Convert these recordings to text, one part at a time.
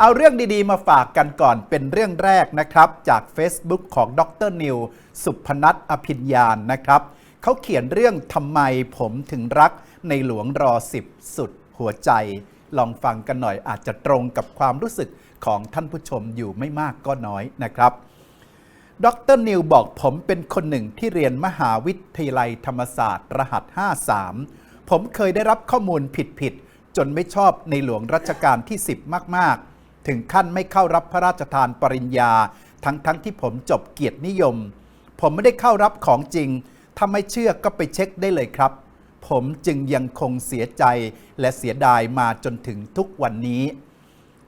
เอาเรื่องดีๆ มาฝากกันก่อนเป็นเรื่องแรกนะครับ จาก Facebook ของดรนิวสุพนัทอภิญญาณนะครับเขาเขียนเรื่องทำไมผมถึงรักในหลวงรอสิบสุดหัวใจ ลองฟังกันหน่อยอาจจะตรงกับความรู้สึกของท่านผู้ชมอยู่ไม่มากก็น้อยนะครับดรนิวบอกผมเป็นคนหนึ่งที่เรียนมหาวิทยาลัยธรรมศาสตร์รหัส 53 ผมเคยได้รับข้อมูลผิดๆจนไม่ชอบในหลวงรัชกาลที่ 10 มากๆ ถึงขั้นไม่เข้ารับพระราชทานปริญญา ทั้งๆทที่ผมจบเกียรตินิยม ผมไม่ได้เข้ารับของจริง ถ้าไม่เชื่อก็ไปเช็คได้เลยครับ ผมจึงยังคงเสียใจและเสียดายมาจนถึงทุกวันนี้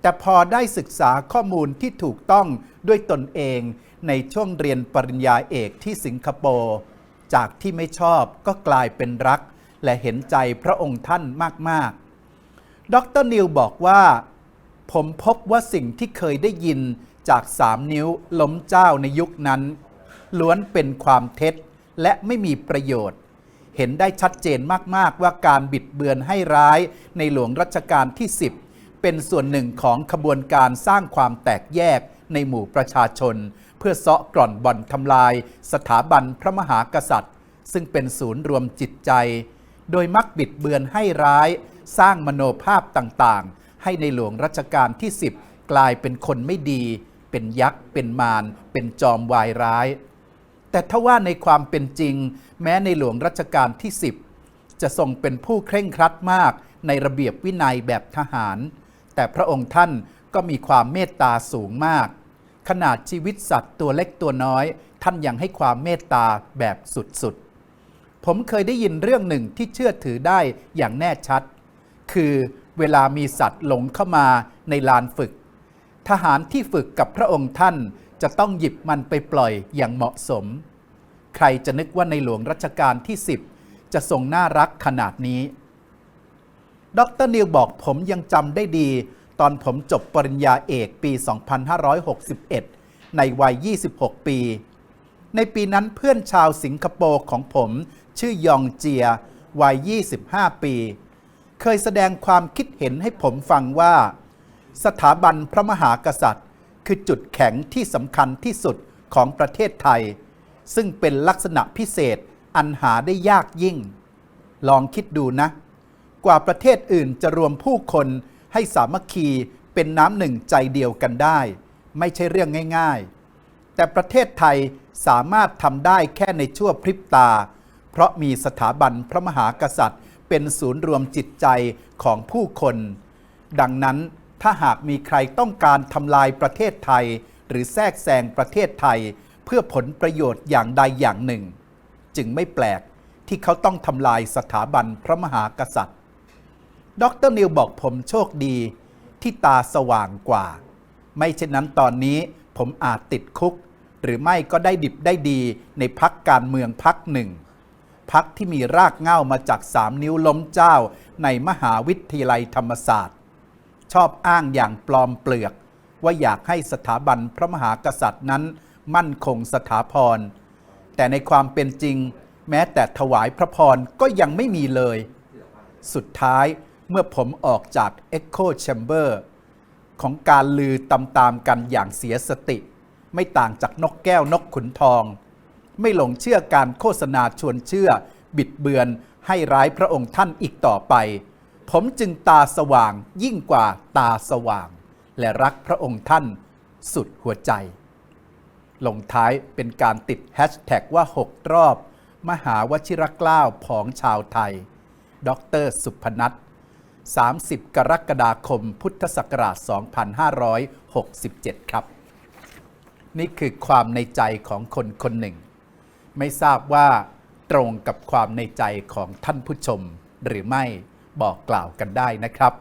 แต่พอได้ศึกษาข้อมูลที่ถูกต้องด้วยตนเองในช่วงเรียนปริญญาเอกที่สิงคโปร์จากที่ไม่ชอบก็กลายเป็นรัก และเห็นใจพระองค์ท่านมาก ๆ ดรนิวบอกว่า ผมพบว่าสิ่งที่เคยได้ยินจากสามนิ้วล้มเจ้าในยุคนั้น ล้วนเป็นความเท็จและไม่มีประโยชน์ เห็นได้ชัดเจนมากๆว่าการบิดเบือนให้ร้ายในหลวงรัชกาลที่ 10 เป็นส่วนหนึ่งของขบวนการสร้างความแตกแยกในหมู่ประชาชน เพื่อเซาะกร่อนบ่อนทำลาย สถาบันพระมหากษัตริย์ ซึ่งเป็นศูนย์รวมจิตใจ โดยมักบิดเบือนให้ร้าย สร้างมโนภาพต่างๆ ให้ในหลวงรัชกาลที่ 10 กลายเป็นคนไม่ดี เป็นยักษ์ เป็นมาร เป็นจอมวายร้าย แต่ถ้าว่าในความเป็นจริง แม้ในหลวงรัชกาลที่ 10 จะทรงเป็นผู้เคร่งครัดมากในระเบียบวินัยแบบทหาร แต่พระองค์ท่านก็มีความเมตตาสูงมาก ขนาดชีวิตสัตว์ตัวเล็กตัวน้อย ท่านยังให้ความเมตตาแบบสุดๆ ผมเคยได้ยินเรื่องหนึ่งที่เชื่อถือได้อย่างแน่ชัด คือ เวลามีสัตว์หลงเข้ามาในลานฝึก ทหารที่ฝึกกับพระองค์ท่านจะต้องหยิบมันไปปล่อยอย่างเหมาะสม ใครจะนึกว่าในหลวงรัชกาลที่ 10 จะทรงน่ารักขนาดนี้ ดรนิวบอกผมยังจำได้ดี ตอนผมจบปริญญาเอกปี 2561 ในวัย 26 ปี ในปีนั้นเพื่อนชาวสิงคโปร์ของผมชื่อยองเจีย วัย 25 ปี เคยแสดงความคิดเห็นให้ผมฟังว่า สถาบันพระมหากษัตริย์ คือจุดแข็งที่สำคัญที่สุดของประเทศไทย ซึ่งเป็นลักษณะพิเศษอันหาได้ยากยิ่ง ลองคิดดูนะ กว่าประเทศอื่นจะรวมผู้คนให้สามัคคีเป็นน้ำหนึ่งใจเดียวกันได้ ไม่ใช่เรื่องง่ายๆ แต่ประเทศไทยสามารถทำได้แค่ในชั่วพริบตา เพราะมีสถาบันพระมหากษัตริย์ เป็นศูนย์รวมจิตใจของผู้คน ดังนั้นถ้าหากมีใครต้องการทำลายประเทศไทย หรือแทรกแซงประเทศไทย เพื่อผลประโยชน์อย่างใดอย่างหนึ่ง จึงไม่แปลกที่เขาต้องทำลายสถาบันพระมหากษัตริย์ ดรนิวบอกผมโชคดีที่ตาสว่างกว่า ไม่เช่นนั้นตอนนี้ผมอาจติดคุก หรือไม่ก็ได้ดิบได้ดีในพักการเมืองพักหนึ่ง พักที่มีรากเง้ามาจากสามนิ้วล้มเจ้า ในมหาวิทยาลัยธรรมศาสตร์ ชอบอ้างอย่างปลอมเปลือก ว่าอยากให้สถาบันพระมหากษัตริย์นั้น มั่นคงสถาพร แต่ในความเป็นจริง แม้แต่ถวายพระพรก็ยังไม่มีเลย สุดท้ายเมื่อผมออกจาก Echo Chamber ของการลือตำตามกันอย่างเสียสติ ไม่ต่างจากนกแก้วนกขุนทอง ไม่หลงเชื่อการโฆษณาชวนเชื่อ บิดเบือนให้ร้ายพระองค์ท่านอีกต่อไป ผมจึงตาสว่างยิ่งกว่าตาสว่าง และรักพระองค์ท่านสุดหัวใจ ลงท้ายเป็นการติดแฮชแท็กว่า 6 รอบ มหาวชิรเกล้าผองชาวไทย ดรสุพนัท30 กรกฎาคม พุทธศักราช 2567 ครับ นี่คือความในใจของคนคนหนึ่ง ไม่ทราบว่าตรงกับความในใจของท่านผู้ชมหรือไม่บอกกล่าวกันได้นะครับ